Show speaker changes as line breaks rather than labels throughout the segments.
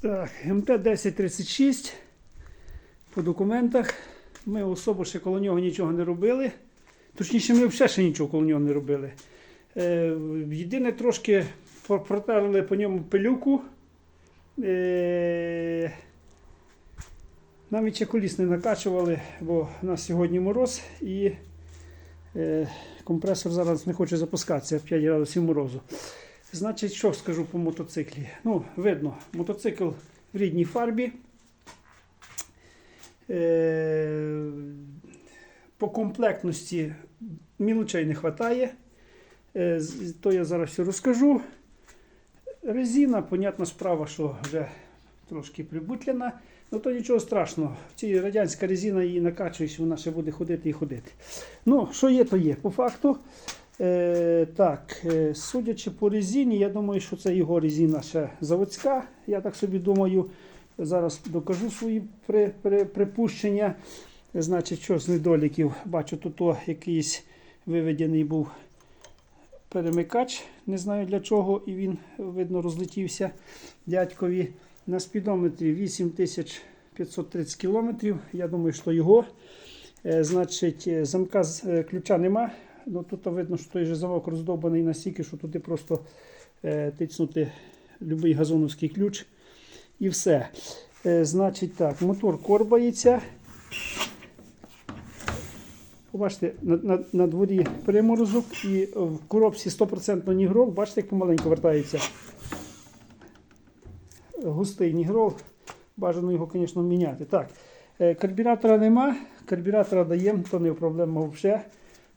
Так, МТ 1036 по документах. Ми особо ще коло нього нічого не робили. Точніше, ми взагалі ще нічого коло нього не робили. Е, єдине трошки про- протерли по ньому пилюку. Е, навіть ще коліс не накачували, бо у нас сьогодні мороз і е, компресор зараз не хоче запускатися 5 градусів морозу. Значить, що скажу по мотоциклі? Ну, видно, мотоцикл в рідній фарбі. Е, по комплектності мілочей не вистачає. Е, то я зараз все розкажу. Резина, понятна справа, що вже трошки прибутляна. Ну то нічого страшного. Ці радянська резина її накачуєш, вона ще буде ходити і ходити. Ну, що є, то є. По факту. Е, так, е, судячи по резині, я думаю, що це його резина ще заводська. Я так собі думаю. Зараз докажу свої при, при, припущення. Значить, що з недоліків? Бачу, тут якийсь виведений був перемикач. Не знаю для чого, і він, видно, розлетівся дядькові. На спідометрі 8530 км. Я думаю, що його. Е, Значить, е, замка з ключа нема. Ну, тут видно, що той же замок роздовбаний настільки, що туди просто е, тицнути будь-який газоновський ключ і все. Е, значить так, мотор корбається. Побачите, на, на, на дворі приморозок і в коробці 100% нігрол. Бачите, як помаленьку вертається. Густий нігрол. Бажано його, звісно, міняти. Так, е, карбюратора нема. Карбюратора даємо, то не проблема взагалі.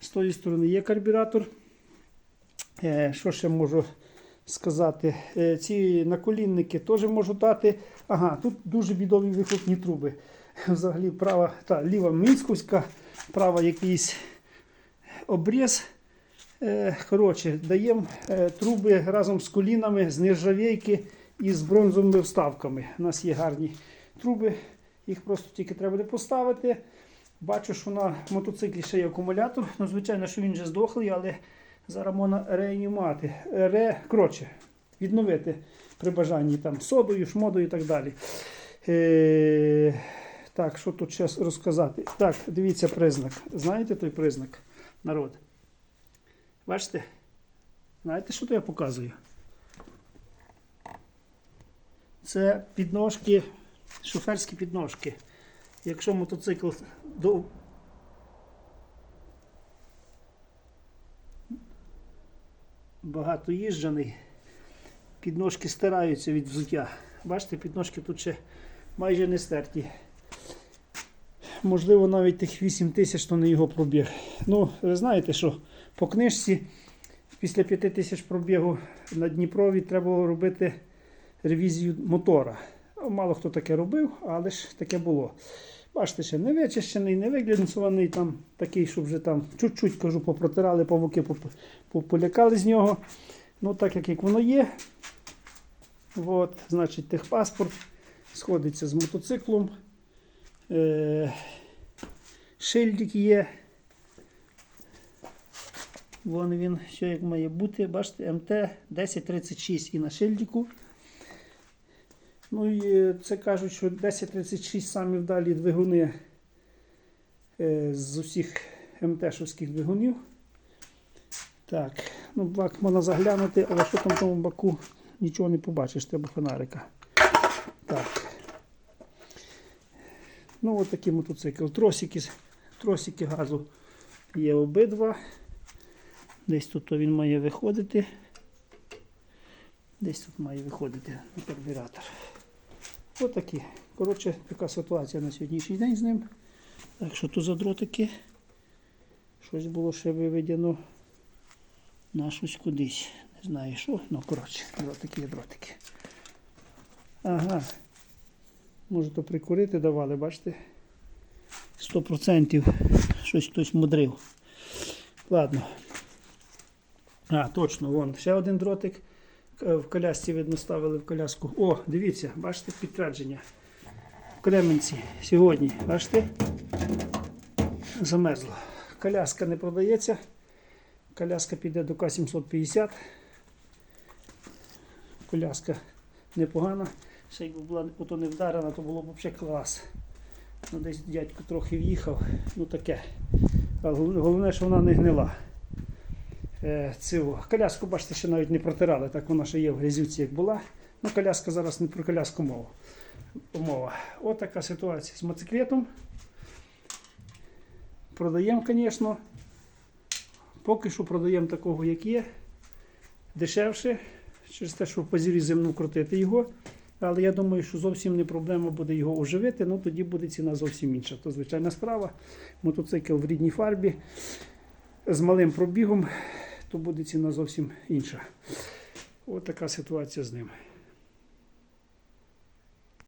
З тої сторони є карбюратор. Е, Що ще можу сказати? Е, Ці наколінники теж можу дати. Ага, тут дуже бідові вихлопні труби. Взагалі права, та, ліва мінськовська, права якийсь обріз. Е, Коротше, даємо труби разом з колінами з нержавійки і з бронзовими вставками. У нас є гарні труби, їх просто тільки треба буде поставити. Бачу, що на мотоциклі ще є акумулятор. Ну, звичайно, що він вже здохлий, але зараз можна реанімати. Ре, коротше, відновити при бажанні там содою, шмодою і так далі. Е, так, що тут ще розказати? Так, дивіться признак. Знаєте той признак, народ? Бачите? Знаєте, що то я показую? Це підножки, шоферські підножки. Якщо мотоцикл до... багато їжджений, підножки стираються від взуття. Бачите, підножки тут ще майже не стерті. Можливо, навіть тих 8 тисяч то не його пробіг. Ну, ви знаєте, що по книжці після 5 тисяч пробігу на Дніпрові треба робити ревізію мотора. Мало хто таке робив, але ж таке було. Бачите, ще не вичищений, не виглянцований, там такий, щоб вже там чуть-чуть кажу, попротирали павуки, полякали з нього. Ну, так як, як воно є. От, значить, техпаспорт сходиться з мотоциклом. Е, шильдик є. Вон він, що як має бути. Бачите, МТ 1036 і на шильдику. Ну і е, це кажуть, що 1036 самі вдалі двигуни е, з усіх МТ-шовських двигунів. Так, ну бак можна заглянути, але що там в тому баку нічого не побачиш, треба фонарика. Так. Ну, от такий мотоцикл. Тросики, тросики газу є обидва. Десь тут він має виходити. Десь тут має виходити на карбюратор. Отакі. Коротше, така ситуація на сьогоднішній день з ним. Так що то за дротики. Щось було ще виведено на щось кудись. Не знаю що. Ну, коротше, дротики є дротики. Ага. Може то прикурити давали, бачите? 100% щось хтось мудрив. Ладно. А, точно, вон ще один дротик. В колясці, видно, ставили в коляску. О, дивіться, бачите, підтвердження. В Кременці сьогодні, бачите? Замерзло. Коляска не продається. Коляска піде до К750. Коляска непогана. Ще якби була ото не вдарена, то було б взагалі клас. Ну, десь дядько трохи в'їхав, ну таке. Але головне, що вона не гнила. Е, цю коляску, бачите, ще навіть не протирали, так вона ще є в грязюці, як була. Ну, коляска зараз не про коляску мова. мова. От така ситуація з мотоциклетом. Продаємо, звісно. Поки що продаємо такого, як є. Дешевше, через те, що по зірі земну крутити його. Але я думаю, що зовсім не проблема буде його оживити, ну тоді буде ціна зовсім інша. То звичайна справа. Мотоцикл в рідній фарбі з малим пробігом, то буде ціна зовсім інша. От така ситуація з ним.